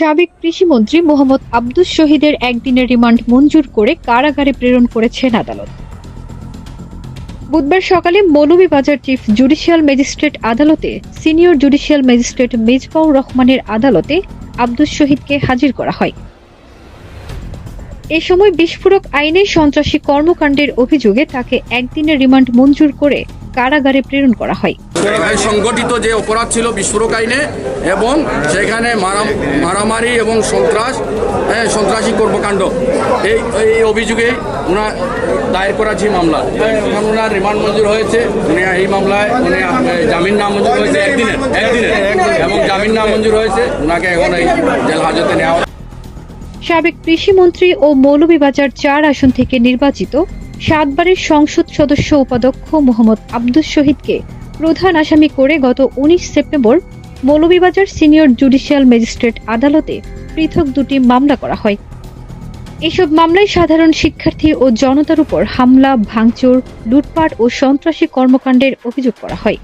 সাবেক কৃষিমন্ত্রী মোহাম্মদ আব্দুস শহীদের একদিনের রিমান্ড মঞ্জুর করে কারাগারে প্রেরণ করেছেন আদালত। বুধবার সকালে মৌলভীবাজার চিফ জুডিশিয়াল ম্যাজিস্ট্রেট আদালতে সিনিয়র জুডিশিয়াল ম্যাজিস্ট্রেট মেজবাউর রহমানের আদালতে আব্দুস শহীদকে হাজির করা হয়। এ সময় বিস্ফোরক আইনে সন্ত্রাসী কর্মকাণ্ডের অভিযোগে তাকে একদিনের রিমান্ড মঞ্জুর করে কারাগারে প্রেরণ করা হয়। সংগঠিত যে অপরাধ ছিল বিস্ফোরক আইনে এবং সেখানে মারা- মারামারি এবং সন্ত্রাস হ্যাঁ সন্ত্রাসী কর্মকাণ্ড। এই এই অভিযোগে ওনার দায়ের করা যে মামলা এখন ওনার রিমান্ড মঞ্জুর হয়েছে। উনি এই মামলায় উনি জামিন জামিন নামঞ্জুর হয়েছে একদিনের একদিনের। এবং জামিন না মঞ্জুর হয়েছে ওনাকে এখন এই জেল হাজতে নেওয়া সাবেক কৃষিমন্ত্রী ও মৌলভীবাজার চার আসন থেকে নির্বাচিত সাতবারের সংসদ সদস্য উপাধ্যক্ষ মোহাম্মদ আব্দুস শহীদকে প্রধান আসামি করে গত উনিশ September Moulvibazar senior judicial magistrate আদালতে পৃথক দুটি মামলা করা হয়। এসব মামলায় সাধারণ শিক্ষার্থী ও জনতার উপর হামলা, ভাঙচুর, লুটপাট ও সন্ত্রাসী কর্মকাণ্ডের অভিযোগ করা হয়।